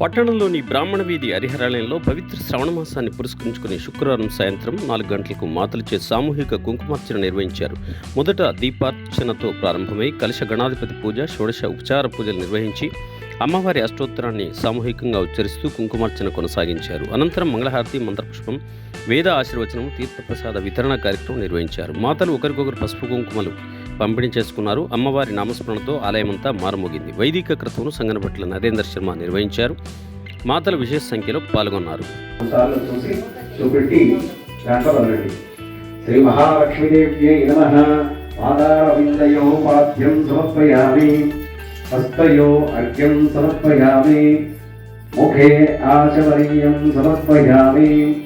పట్టణంలోని బ్రాహ్మణ వీధి హరిహరాలయంలో పవిత్ర శ్రవణ మాసాన్ని పురస్కరించుకుని శుక్రవారం సాయంత్రం నాలుగు గంటలకు మాతలచే సామూహిక కుంకుమార్చన నిర్వహించారు. మొదట దీపార్చనతో ప్రారంభమై కలశ గణాధిపతి పూజ షోడశ ఉపచార పూజలు నిర్వహించి అమ్మవారి అష్టోత్తరాన్ని సామూహికంగా ఉచ్చరిస్తూ కుంకుమార్చన కొనసాగించారు. అనంతరం మంగళహారతి మంత్రపుష్పం వేద ఆశీర్వచనం తీర్థప్రసాద వితరణ కార్యక్రమం నిర్వహించారు. మాతలు ఒకరికొకరు పసుపు కుంకుమలు పంపిణీ చేసుకున్నారు. అమ్మవారి నామస్మరణతో ఆలయమంతా మారుమోగింది. వైదిక క్రతువును సంగనపట్ల నరేందర్ శర్మ నిర్వహించారు. మాతలు విశేష సంఖ్యలో పాల్గొన్నారు. శ్రీ మహాలక్ష్మీదేవ్యై నమ. పాదారవిందయో సమర్పయామి. హస్తయో అర్ఘ్యం సమర్పయామి. ముఖే ఆచమనీయం సమర్పయామి.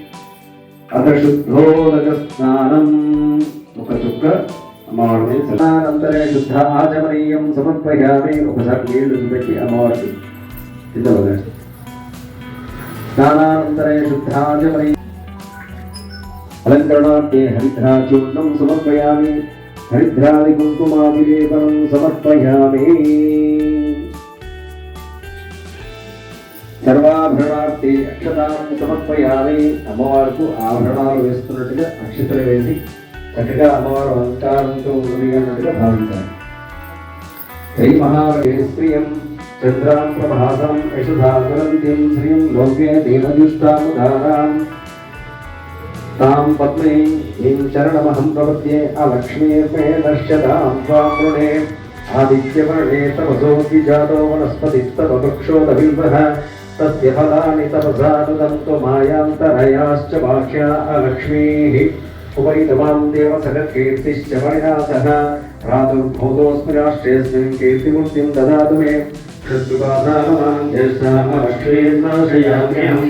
అత శుద్ధోదక స్నానం ఒక చుక్క అమ్మవారిని శుద్ధ ఆచమనీయం సమర్పయామి ఒకసారి నీళ్ళు చూపెట్టి అమ్మవారికి కింద స్నానానంతరే శుద్ధాచమై అలంకరణార్థే హరిద్రాచూర్ణం సమర్పయామి. హరిద్రాది కుంకుమాభిలేపనం సమర్పయామి. సర్వాభరణార్థే అక్షతాం సమర్పయామి. అమ్మవారికి ఆభరణాలు వేస్తున్నట్టుగా అక్షతలు వేసి చక్కగా అమ్మవారు అలంకారంతో ఉన్నది అన్నట్టుగా భావించాలి శ్రీ మహావేశ్రియం చంద్రాం ప్రభాసం యశుధాకరంతిం శ్రియం లోకే దేవదుష్టాముదారాం తాం పద్మే హిం శరణమహం ప్రపద్యే అలక్ష్మీర్మే నశ్యతాం స్వామృణే ఆదిత్యవర్ణే తపసోऽपि జాతో వనస్పతిస్తవృక్షోదవిల్వः తస్య ఫలాని తపసా మాయాంతరయాశ్చ బాహ్యా అలక్ష్మీः సుపరితమాం దేవ సగకీర్తిశ్చ పరిహాసః ప్రాదుర్భూతోऽస్మి రాష్ట్రేऽస్మిन् కీర్తిమూర్తిం దదాతు మే శత్రుపాదామహ్యేష్ణాశ్రయామ్యహం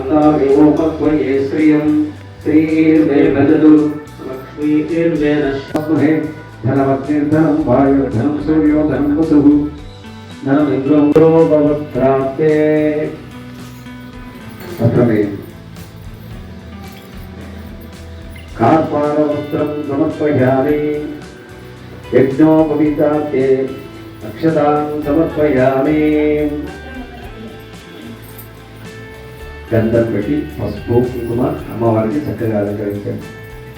అభోగిమోపత్వయే శ్రియం శ్రీర్మే భజదు లక్ష్మీర్మే నశ్వే ధనవత్నిర్ధనం వాయుర్ధనం సూర్యోధనం వసుః ధనమింద్రోభవత్ప్రాప్తే భవత్రాప్తే కార్పారవస్త్రం సమర్పయామి. యజ్ఞోపవీతాతే అక్షతాం సమర్పయామి. గంధం పెట్టి పసుపు కుంకుమ అమ్మవారికి చక్కగా అలంకరించారు.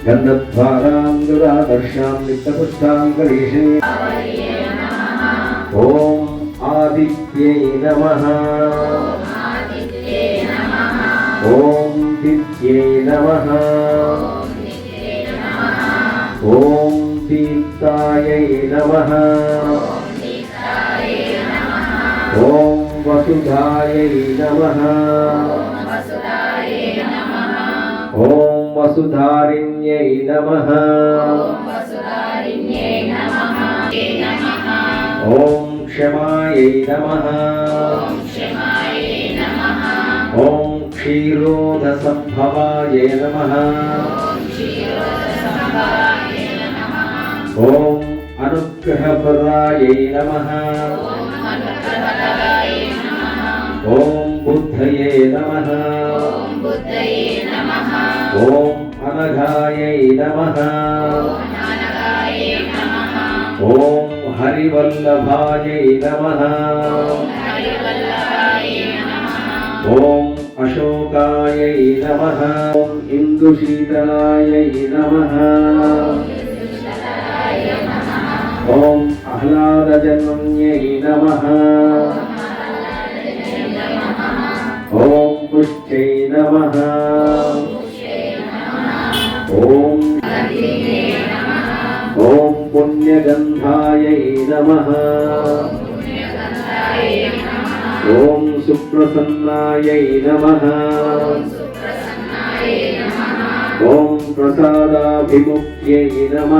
గంధద్వారాం దురాదర్శాం నిత్యపుష్టాం గరీషే ఓం ఆదిత్యై నమః. ఓం దిత్యే నమ. ఓం దీప్తాయై నమ. ఓం వసుధాయై నమ. ఓం వసుధారిణ్యై నమ. ఓం క్షమాయై నమ. ఓం క్షీరోదసంభవాయ నమః ఓం అనుగ్రహప్రదాయై నమః ఓం బుద్ధయే నమః ఓం అనఘాయై నమః ఓం హరివల్లభాయై నమః ఓం అశోకాయై నమః ఓం ఇందుశీతలాయై నమః ఓం ఆహ్లాదజన్యై నమః ఓం పుష్ట్యై నమః ఓం ఓం పుణ్యగంధాయై నమః ఓం సుప్రసన్నాయై నమ. ఓం ప్రసాదాభిముఖ్యై నమ.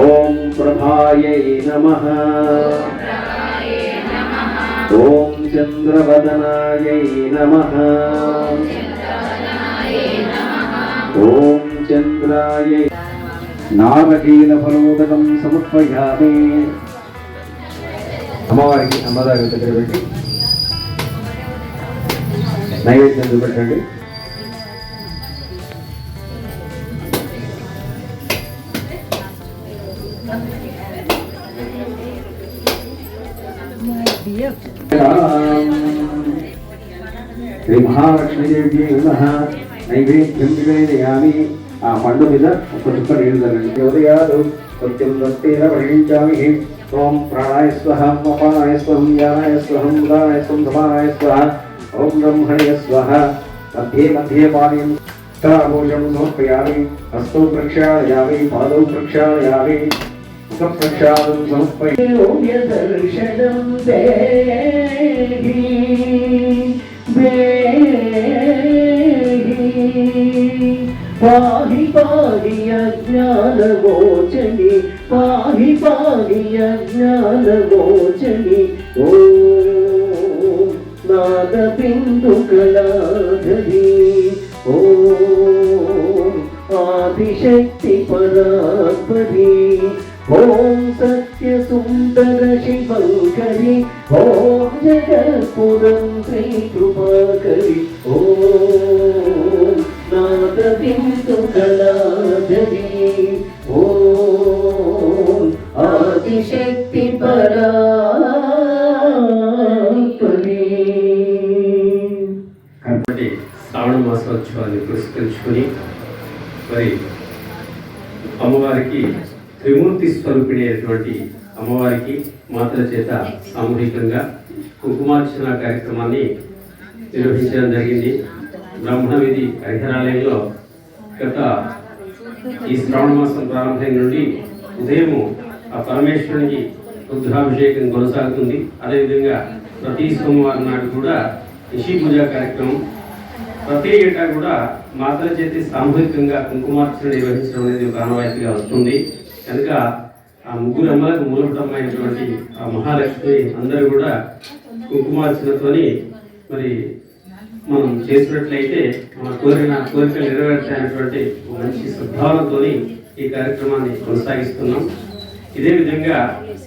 ఓం ప్రభాయై నమ. ఓం చంద్రవదనాయై నమ. ఓం చంద్రాయై. నారకీల ఫలోదకం సమర్పయామి. అమ్మవారికి అమ్మదారి దగ్గర పెట్టి నైవేద్యం చూపెట్టండి. శ్రీ మహాలక్ష్మీదేవి నమః. నైవేద్యం నివేదయామి ఆ పండు మీద ఒక చుక్క నీళ్ళు తగలండి ఉదయాలు సత్యం దత్తేన పరిణించామి ओम प्राणाय स्वः अपानाय स्वहं यानाय स्वहं उदानाय स्वं, धमानाय स्वः ओम ब्रह्मणे स्वः। मध्ये मध्ये पानीयं तराभोजं समर्पयामि। हस्तौ प्रक्षालयामि, पादौ प्रक्षालयामि। मुखं प्रक्षालं समर्पयामि। दर्शनं देहि। పాహి పాహి అజ్ఞాన గోచని పాహి పాహి అజ్ఞానగోచని ఓ నాద బిందు కళాధరి ఓ ఆదిశక్తి పరాత్పరి ఓం సత్య సుందర శివంకరి శ్రావణ మాసోత్సవాన్ని పురస్కరించుకొని మరి అమ్మవారికి త్రిమూర్తి స్వరూపిణి అయినటువంటి అమ్మవారికి మాతల చేత సామూహికంగా కుంకుమార్చన కార్యక్రమాన్ని నిర్వహించడం జరిగింది. బ్రహ్మవిధి హరిహరాలయంలో గత ఈ శ్రావణ మాసం ప్రారంభం నుండి ఉదయం ఆ పరమేశ్వరునికి రుద్రాభిషేకం కొనసాగుతుంది. అదేవిధంగా ప్రతి సోమవారం నాడు కూడా నిషి పూజా కార్యక్రమం ప్రతి ఏటా కూడా మాతల చేతి సామూహికంగా కుంకుమార్చన నిర్వహించడం అనేది ఒక ఆనవాయితీగా వస్తుంది. కనుక ఆ ముగ్గురు అమ్మలకు మూలపటమైనటువంటి ఆ మహాలక్ష్మి అందరూ కూడా కుంకుమార్చనతోని మరి మనం చేసినట్లయితే మన కోరిన కోరికలు నెరవేర్చాయనటువంటి మంచి సద్భావనతో ఈ కార్యక్రమాన్ని కొనసాగిస్తున్నాం. ఇదే విధంగా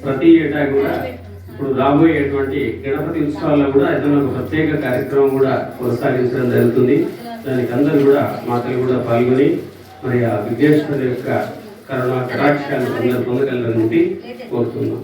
ప్రతి ఏటా కూడా ఇప్పుడు రాబోయేటువంటి గణపతి ఉత్సవాల్లో కూడా ఏదైనా ఒక ప్రత్యేక కార్యక్రమం కూడా కొనసాగించడం జరుగుతుంది. దానికి అందరూ కూడా మాతలు కూడా పాల్గొని మరి ఆ విఘ్నేశ్వరుడు యొక్క కరోనా కటాక్షాన్ని అందరూ పొందగలరని కోరుతున్నాం.